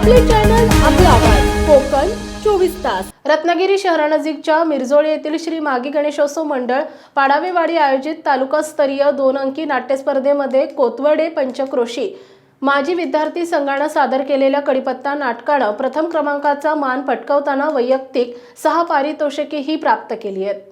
आपले चॅनल आपला आवाज कोकण चोवीस तास रत्नागिरी शहरानजीकच्या मिरजोळी येथील श्री मागी गणेशोत्सव मंडळ पाडावेवाडी आयोजित तालुकास्तरीय दोन अंकी नाट्यस्पर्धेमध्ये कोतवडे पंचक्रोशी माजी विद्यार्थी संघानं सादर केलेल्या कडीपत्ता नाटकानं प्रथम क्रमांकाचा मान पटकवताना वैयक्तिक सहा पारितोषिकेही प्राप्त केली आहेत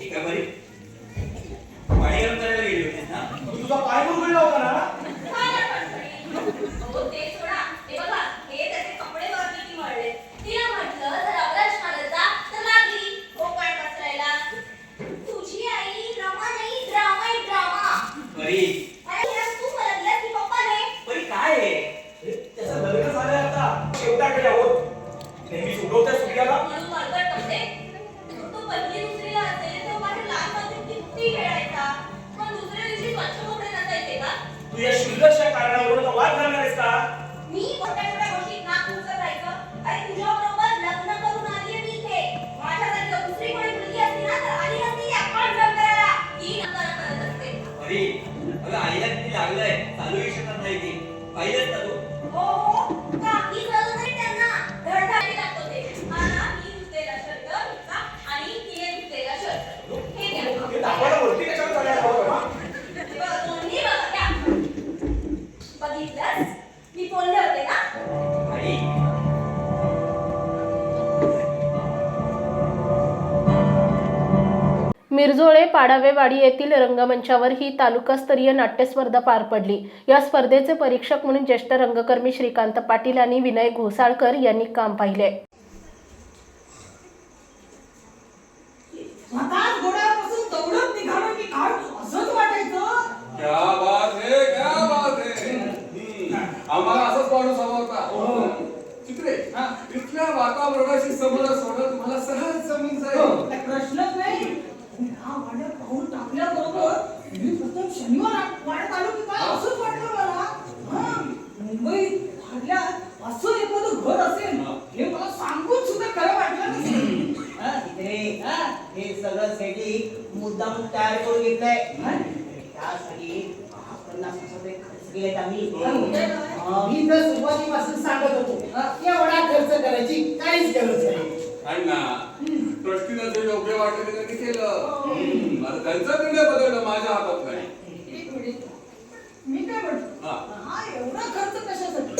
एका बरी पाणी गरम करायला गेली होतीस ना. तुझा पाय अगं लागलंय. चालू शकत नाही ती. पाहिलंच ना तू. हो, हो. मिरजोळे पाडावेवाडी येथील रंगमंचावर ही तालुकास्तरीय नाट्यस्पर्धा पार पडली. या स्पर्धेचे परीक्षक म्हणून ज्येष्ठ रंगकर्मी श्रीकांत पाटील आणि विनय घोसाळकर यांनी काम पाहिले. स्वतःच घोड्यापासून दौडत निघालो की काय? असंच वाटायचं. क्या बात है क्या बात है. हम्म. आम्हाला असंच माणूस हवा होता. चित्रे इथल्या वातावरणाशी संबंध सोडणं तुम्हाला सहज जमून जाईल. काय प्रश्नच नाही. पाऊल टाकल्याबरोबर मी प्रथम शनिवार वाड्यात आलो की काय असंच वाटलं मला? हा, मुंबईत भाडल्यात असं एखादं घर असेल हे. मला सांगून सुद्धा खरं वाटलं नसेल हा, हा, हे सगळं सेटिंग मुद्दाम तयार करून घेतलंय. हा? त्यासाठी दहा पन्नास हजार खर्च केलेत आम्ही हा. मी तर सुरुवातीपासून सांगत होतो एवढा खर्च करायची काहीच गरज नाही. अण्णा ट्रस्टीला जे योग्य वाटलं ते त्यांनी केलं हम्म. आता त्यांचा निर्णय बदलणं माझ्या हातात नाही. मी काय म्हणतो हा. हा एवढा खर्च कशासाठी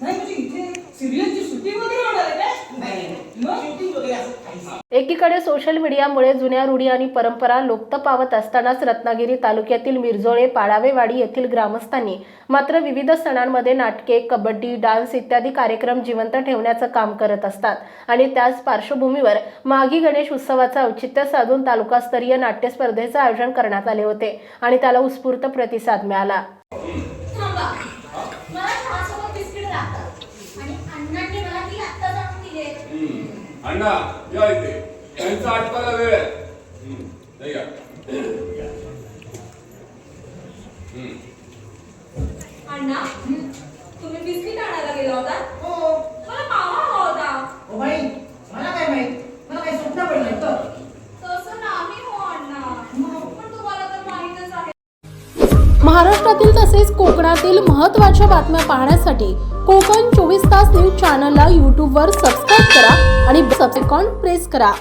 नाही म्हणजे इथे सिरियलची शूटिंग वगैरे होणार आहे काय नाही मग? shooting वगैरे असं काहीच नाही. एकीकडे सोशल मीडियामुळे जुन्या रूढी आणि परंपरा लुप्त पावत असतानाच रत्नागिरी तालुक्यातील मिरजोळे पाडावेवाडी येथील ग्रामस्थांनी मात्र विविध सणांमध्ये नाटके कबड्डी डान्स इत्यादी कार्यक्रम जिवंत ठेवण्याचं काम करत असतात. आणि त्याच पार्श्वभूमीवर माघी गणेश उत्सवाचं औचित्य साधून तालुकास्तरीय नाट्य स्पर्धेचं आयोजन करण्यात आले होते आणि त्याला उत्स्फूर्त प्रतिसाद मिळाला. अण्णा या इथे. त्यांचा आटपायला वेळ आहे. हम्म. नाही का? हम्म. अण्णा तुम्ही बिस्किट आणायला गेला होता? हो. मला मावा हवा होता. हो बाई. मला काय माहीत? मला काही स्वप्न पडलं तर तसं नाही हो अण्णा. पण तुम्हाला तर माहीतच आहे. महाराष्ट्रातील तसेच कोकणातील महत्त्वाच्या बातम्या पाहण्यासाठी कोकण चोवीस तास न्यूज चॅनलला यूट्यूबवर सबस्क्राईब करा आणि आयकॉन प्रेस करा.